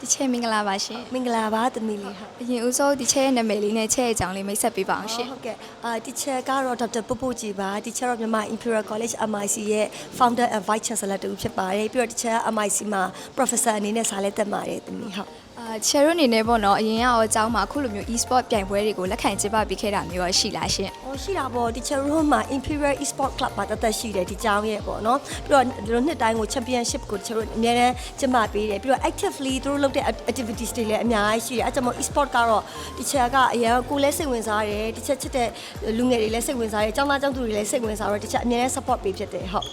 ဒီချဲမင်္ဂလာပါရှင်မင်္ဂလာပါသမီးလေးဟာအရင်ဦးဆုံးဒီချဲရဲ့နာမည်လေးနဲ့ချဲရဲ့အကြောင်းလေးမိတ်ဆက်ပေးပါအောင်ရှင်ဟုတ်ကဲ့အာတီချာကတော့ဒေါက်တာပပိုကြည်ပါတီချာတော့မြန်မာ Imperial College MIC ရဲ့ Founder and Vice Chancellor တူဖြစ်ပါတယ်ပြီးတော့တီချာ MIC မှာ Professor အနေနဲ့စာလဲတက်ပါတယ်သမီးဟုတ် အာချဲတို့အနေနဲ့ပေါ့နော်အရင်ရောအကြောင်းမှာအခုလိုမျိုး e-sport ပြိုင်ပွဲတွေကိုလက်ခံကျင်းပပေးခဲ့တာမျိုးရောရှိလားရှင်ဟောရှိတာပေါ့တီချာတို့မှာ Imperial Esport Club မှာတက်တက်ရှိတယ်ဒီကြောင်းရဲ့ပေါ့နော်ပြီးတော့ဒီလိုနှစ်တိုင်းကို Championship ကိုတီချာတို့အများနဲ့ကျင်းပပေးတယ်ပြီးတော့ actively သူတို့လုပ်တဲ့ activities တွေလည်းအများကြီးရှိတယ်အဲကြောင့်မို့ Esport ကတော့တီချာကအရင်ကိုလည်းစိတ်ဝင်စားတယ်တီချာချစ်တဲ့လူငယ်တွေလည်းစိတ်ဝင်စားတယ်ကျောင်းသားကျောင်းသူတွေလည်းစိတ်ဝင်စားတော့တီချာအများနဲ့ support ပေးဖြစ်တယ်ဟုတ်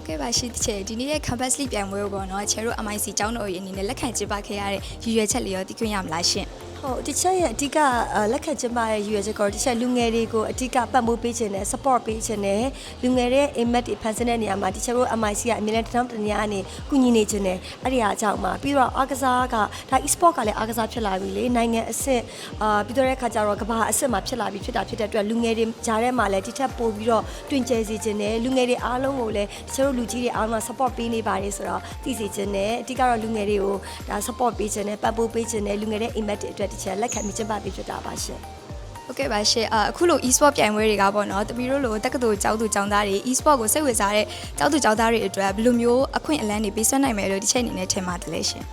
ဟုတ်ကဲ့ပါရှင်ဒီချဲဒီနေ့ရဲ့ campus league ပြိုင်ပွဲကိုပေါ့နော်ချဲတို့ MIC ကျောင်းတော်ရဲ့အနေနဲ့လက်ခံကျင်းပခဲ့ရတဲ့ရည်ရွယ်ချက်လေးရောသိခွင့်ရမလားရှင်ဟုတ်ဒီချက်ရဲ့အဓိကအာလက်ခံကျင်းပရဲ့ရည်ရွယ်ချက်ကတော့ဒီချက်လူငယ်တွေကိုအဓိကပတ်မိုးပေးခြင်းနဲ့ support ပေးခြင်းနဲ့လူငယ်ရဲ့ impact တွေဖန်ဆင်းတဲ့နေရာမှာဒီချက်တို့ MIC ကအမြဲတမ်းတစ်ထောင်တစ်နေရာအနေကူညီနေခြင်းနဲ့အဲ့ဒီအားကြောင့်မှာပြီးတော့အားကစားကဒါ e-sport ကလည်းအားကစားဖြစ်လာပြီလေနိုင်ငံအဆင့်အာပြီးတော့တဲ့ခါကျတော့ကမ္ဘာအဆင့်မှာဖြစ်လာပြီဖြစ်တာဖြစ်တဲ့အတွက်လူငယ်တွေကြားထဲမှာလည်းဒီထက်ပိုပြီးတော့တွင်ကျယ်စေခြင်းနဲ့လူငယ်တွေအားလုံးကိုလည်းဒီချက်တို့လူကြီးတွေအားလုံးက support ပေးနေပါတယ်ဆိုတော့သိစေခြင်းနဲ့အဓိကတော့လူငယ်တွေကိုဒါ support ပေးခြင်းနဲ့ပတ်ပိုးပေးခြင်းနဲ့လူငယ်တဲ့ impact တွေအတွက်ဒီချက်လက်ခံပြီးကျင်းပပေးဖြစ်တာပါရှင်ဟုတ်ကဲ့ပါရှင်အာအခုလို e-sport ပြိုင်ပွဲတွေကပေါ့နော်တပီတို့လိုတက္ကသိုလ်ကျောင်းသူကျောင်းသားတွေ e-sport ကိုစိတ်ဝင်စားတဲ့ကျောင်းသူကျောင်းသားတွေအတွက်ဘယ်လိုမျိုးအခွင့်အလမ်းတွေပေးစွမ်းနိုင်မယ်လို့ဒီချက်အနေနဲ့ထင်ပါတယ်လေရှင်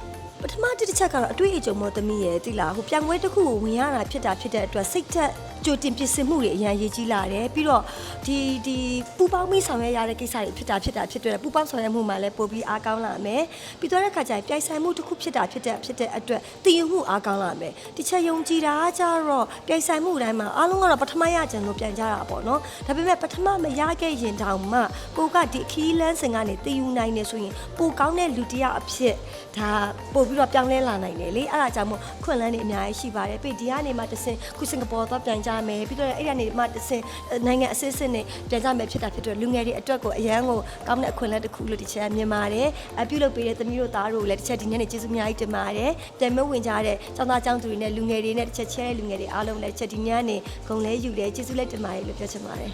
ပထမတစ်ချက်ကတော့အတွေ့အကြုံမောသမီးရဲ့တိလားဟိုပြန်ပွဲတစ်ခုကိုဝင်ရတာဖြစ်တာဖြစ်တဲ့အတွက်စိတ်သက် ကြိုတင်ပြင်ဆင်မှုတွေအများကြီးကြီးလာတယ်ပြီးတော့ဒီဒီပူပေါင်းမိဆောင်ရွက်ရတဲ့ကိစ္စတွေဖြစ်တာဖြစ်တာဖြစ်တဲ့ပူပေါင်းဆောင်ရွက်မှုမှလည်းပိုပြီးအားကောင်းလာမယ်ပြီးတော့တဲ့ခါကျရင်ပြိုင်ဆိုင်မှုတစ်ခုဖြစ်တာဖြစ်တဲ့ဖြစ်တဲ့အတွက်တည်ယူမှုအားကောင်းလာမယ်ဒီချက်ယုံကြည်တာကကြတော့ပြိုင်ဆိုင်မှုတိုင်းမှာအားလုံးကတော့ပထမရကြံလို့ပြန်ကြတာပေါ့နော်ဒါပေမဲ့ပထမမရခဲ့ရင်တောင်မှကိုကဒီခီးလန်းစင်ကနေတည်ယူနိုင်နေဆိုရင်ပိုကောင်းတဲ့လူတစ်ယောက်အဖြစ်ဒါပို့ပြီးတော့ပြောင်းလဲလာနိုင်တယ်လေအဲ့ဒါကြောင့်မို့ခွင့်လန်းနေအများကြီးရှိပါတယ်ပြီးဒီကနေမှတစ်ဆင့်ခုစင်ကာပူတော့ပြန်ကြမယ်ပြီးတော့အဲ့ဒီကနေမှတစ်ဆင့်နိုင်ငံအစစ်စစ်နဲ့ပြန်ကြမယ်ဖြစ်တာဖြစ်တော့လူငယ်တွေအတွက်ကိုအရန်ကိုကောင်းတဲ့အခွင့်အလမ်းတစ်ခုလို့ဒီချက်ကမြင်ပါတယ်အပြုလုပ်ပေးတဲ့သမီးတို့သားတို့လည်းတစ်ချက်ဒီညနေကျေးဇူးအများကြီးတင်ပါတယ်ပြန်မဝင်ကြတဲ့ចောင်းသားចောင်းသူတွေနဲ့လူငယ်တွေနဲ့တစ်ချက်ချဲတဲ့လူငယ်တွေအားလုံးလည်းတစ်ချက်ဒီညနေဂုံလဲယူလဲကျေးဇူးလည်းတင်ပါတယ်လို့ပြောချင်ပါတယ်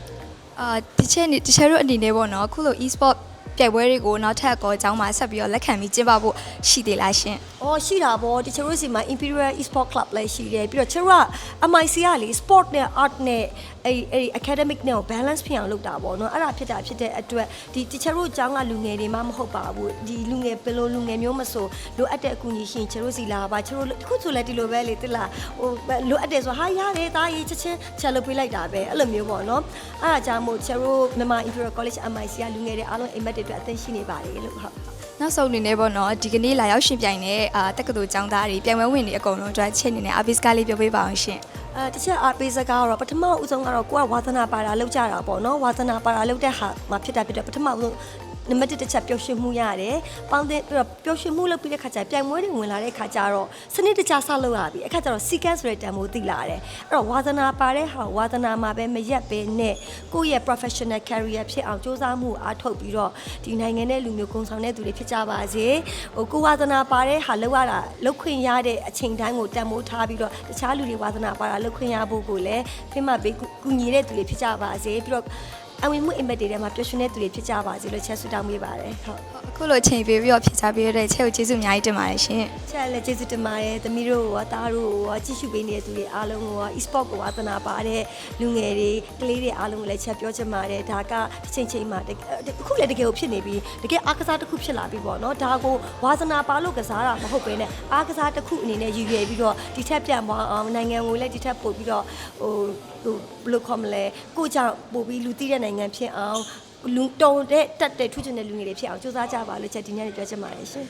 အာဒီချက်နေဒီချက်တို့အနေနဲ့ပေါ့နော်အခုလို e-sport ပြိုင်ပွဲတွေကိုနောက်ထပ်ကောအကြောင်းမှာဆက်ပြီးတော့လက်ခံပြီးကျင်းပဖို့ရှိသေးလားရှင်။အော်ရှိတာပေါ့ဒီချတို့စီမှာ Imperial Esport Club လည်းရှိတယ်ပြီးတော့ချတို့က MIC ကလေ sport နဲ့ art နဲ့အဲ့အဲ့ academic နဲ့ကို balance ဖြစ်အောင်လုပ်တာပေါ့နော်အဲ့ဒါဖြစ်တာဖြစ်တဲ့အတွက်ဒီတချတို့အကြောင်းကလူငယ်တွေမှမဟုတ်ပါဘူးဒီလူငယ်ဘယ်လိုလူငယ်မျိုးမဆိုလိုအပ်တဲ့အကူအညီရှင်ချတို့စီလာပါချတို့တခုဆိုလည်းဒီလိုပဲလေတိလားဟိုလိုအပ်တယ်ဆိုဟာရတယ်တာကြီးချက်ချင်းချက်လုပ်ပေးလိုက်တာပဲအဲ့လိုမျိုးပေါ့နော်အဲ့ဒါကြောင့်မို့ချတို့မြန်မာ Imperial College MIC ကလူငယ်တွေအားလုံးအိမ်မက်တွေအတွက်အသင်ရှိနေပါတယ်လို့ဟုတ်နောက်ဆုံးအနေနဲ့ပေါ့နော်ဒီကနေ့လာရောက်ရှင်ပြိုင်တဲ့အာတက္ကသိုလ်ကျောင်းသားတွေပြိုင်ပွဲဝင်တွေအကုန်လုံးအတွက်ချက်အနေနဲ့အဘိစကားလေးပြောပေးပါအောင်ရှင်အဲတစ်ချက်အားပေးစကားကတော့ပထမဦးဆုံးကတော့ကိုကဝါသနာပါတာလောက်ကြတာပေါ့နော်ဝါသနာပါတာလောက်တဲ့ဟာမှာဖြစ်တာဖြစ်တော့ပထမဦးဆုံး နံပါတ်1တစ်ချက်ပျော်ရွှင်မှုရတယ်။ပေါင်းတဲ့ပြီးတော့ပျော်ရွှင်မှုလုပ်ပြီးတဲ့ခါကျပြိုင်ပွဲတွေဝင်လာတဲ့ခါကျတော့စနစ်တကျဆောက်လုပ်ရပြီ။အခါကျတော့ sequence ဆိုတဲ့တန်ဖိုးသိလာတယ်။အဲ့တော့ဝါသနာပါတဲ့ဟာဝါသနာမှာပဲမရက်ပဲနဲ့ကိုယ့်ရဲ့ professional career ဖြစ်အောင်စ조사မှုအားထုတ်ပြီးတော့ဒီနိုင်ငံတဲ့လူမျိုးကုံဆောင်တဲ့သူတွေဖြစ်ကြပါစေ။ဟိုကိုယ်ဝါသနာပါတဲ့ဟာလောက်ရတာလောက်ခွင့်ရတဲ့အချိန်တိုင်းကိုတန်ဖိုးထားပြီးတော့တခြားလူတွေဝါသနာပါတာလောက်ခွင့်ရဖို့ကိုလည်းဖိမပေးကူညီတဲ့သူတွေဖြစ်ကြပါစေပြီးတော့ အဝင်မှု impact တွေထဲမှာပျော်ရွှင်တဲ့သူတွေဖြစ်ကြပါစေလို့ချက်ဆုတောင်းပေးပါတယ်ဟုတ်အခုလိုချိန်ပေးပြီးတော့ဖြည့်ချပေးရတဲ့ချက်ကိုကျေးဇူးအများကြီးတင်ပါတယ်ရှင်ချက်လည်းကျေးဇူးတင်ပါတယ်သမီးတို့ရောသားတို့ရောကြည့်ရှုပေးနေတဲ့သူတွေအားလုံးကိုရော e-sport ကိုဝါသနာပါတဲ့လူငယ်တွေကလေးတွေအားလုံးကိုလည်းချက်ပြောချင်ပါတယ်ဒါကတစ်ချိန်ချိန်မှာတကယ်အခုလည်းတကယ်ကိုဖြစ်နေပြီတကယ်အားကစားတစ်ခုဖြစ်လာပြီပေါ့နော်ဒါကိုဝါသနာပါလို့ကစားတာမဟုတ်ဘဲနဲ့အားကစားတစ်ခုအနေနဲ့ရည်ရွယ်ပြီးတော့ဒီထက်ပြန်သွားအောင်နိုင်ငံကိုလည်းဒီထက်ပို့ပြီးတော့ဟိုဟိုဘယ်လိုခေါ်မလဲကိုကြောင့်ပို့ပြီးလူသိတဲ့နိုင်ငံဖြစ်အောင်လူတုံတဲ့တက်တဲ့ထူးချွန်တဲ့လူငယ်တွေဖြစ်အောင်စူးစမ်းကြပါလို့ချက်ဒီညနေပြောချင်ပါတယ်ရှင်